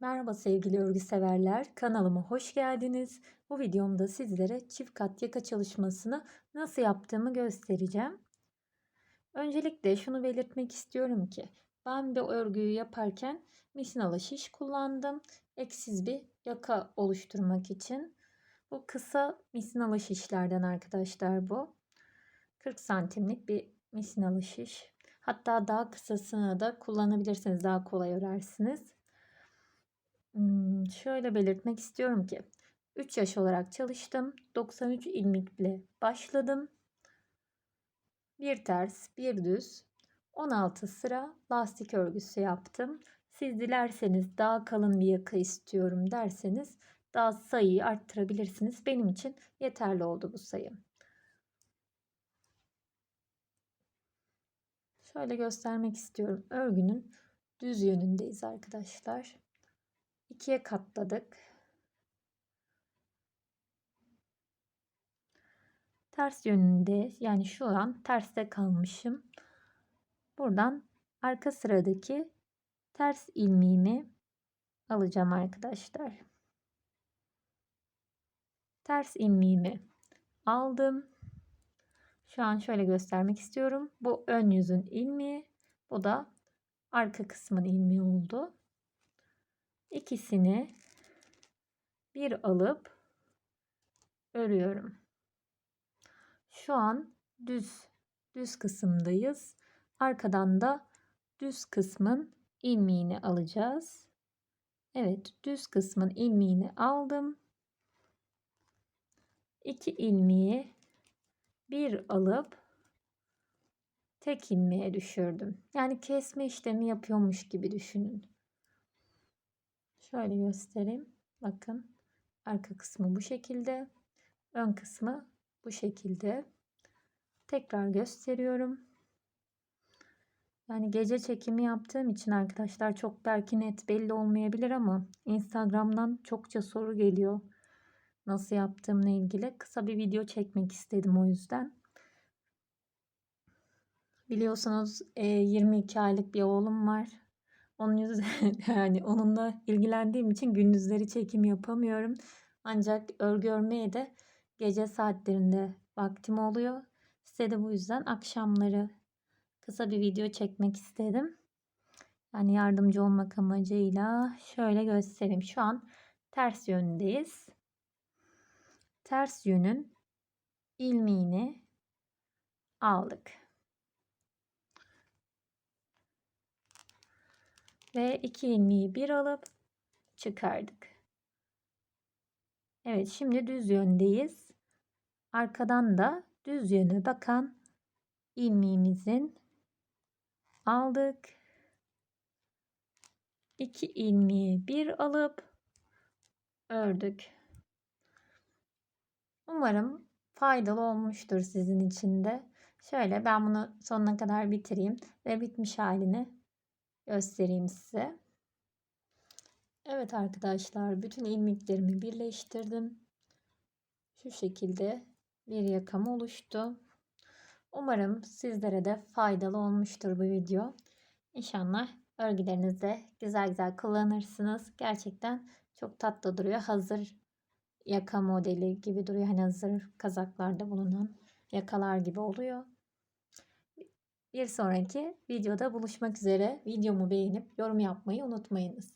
Merhaba sevgili örgü severler, kanalıma hoş geldiniz. Bu videomda sizlere çift kat yaka çalışmasını nasıl yaptığımı göstereceğim. Öncelikle şunu belirtmek istiyorum ki ben bir örgüyü yaparken misinalı şiş kullandım. Eksiz bir yaka oluşturmak için. Bu kısa misinalı şişlerden arkadaşlar bu. 40 santimlik bir misinalı şiş. Hatta daha kısasını da kullanabilirsiniz. Daha kolay örersiniz. Hmm, şöyle belirtmek istiyorum ki 3 yaş olarak çalıştım. 93 ilmikle başladım. Bir ters, bir düz, 16 sıra lastik örgüsü yaptım. Siz dilerseniz daha kalın bir yaka istiyorum derseniz daha sayıyı arttırabilirsiniz. Benim için yeterli oldu bu sayı. Şöyle göstermek istiyorum. Örgünün düz yönündeyiz arkadaşlar ikiye katladık. Ters yönünde yani şu an terste kalmışım. Buradan arka sıradaki ters ilmeğimi alacağım arkadaşlar. Ters ilmeğimi aldım. Şu an şöyle göstermek istiyorum. Bu ön yüzün ilmeği. Bu da arka kısmın ilmeği oldu ikisini bir alıp örüyorum. Şu an düz düz kısımdayız. Arkadan da düz kısmın ilmeğini alacağız. Evet, düz kısmın ilmeğini aldım. İki ilmeği bir alıp tek ilmeğe düşürdüm. Yani kesme işlemi yapıyormuş gibi düşünün. Şöyle göstereyim. Bakın arka kısmı bu şekilde. Ön kısmı bu şekilde. Tekrar gösteriyorum. Yani gece çekimi yaptığım için arkadaşlar çok belki net belli olmayabilir ama Instagram'dan çokça soru geliyor. Nasıl yaptığımla ilgili kısa bir video çekmek istedim o yüzden. Biliyorsunuz 22 aylık bir oğlum var. Onun yüzden yani onunla ilgilendiğim için gündüzleri çekim yapamıyorum. Ancak örgü örmeye de gece saatlerinde vaktim oluyor. Size de bu yüzden akşamları kısa bir video çekmek istedim. Yani yardımcı olmak amacıyla şöyle göstereyim. Şu an ters yöndeyiz. Ters yönün ilmeğini aldık. Ve iki ilmeği bir alıp çıkardık. Evet şimdi düz yöndeyiz. Arkadan da düz yöne bakan ilmeğimizin aldık. İki ilmeği bir alıp ördük. Umarım faydalı olmuştur sizin için de. Şöyle ben bunu sonuna kadar bitireyim ve bitmiş halini göstereyim size. Evet arkadaşlar bütün ilmeklerimi birleştirdim. Şu şekilde bir yakam oluştu. Umarım sizlere de faydalı olmuştur bu video. İnşallah örgülerinizde güzel güzel kullanırsınız. Gerçekten çok tatlı duruyor. Hazır yaka modeli gibi duruyor. Hani hazır kazaklarda bulunan yakalar gibi oluyor. Bir sonraki videoda buluşmak üzere. Videomu beğenip yorum yapmayı unutmayınız.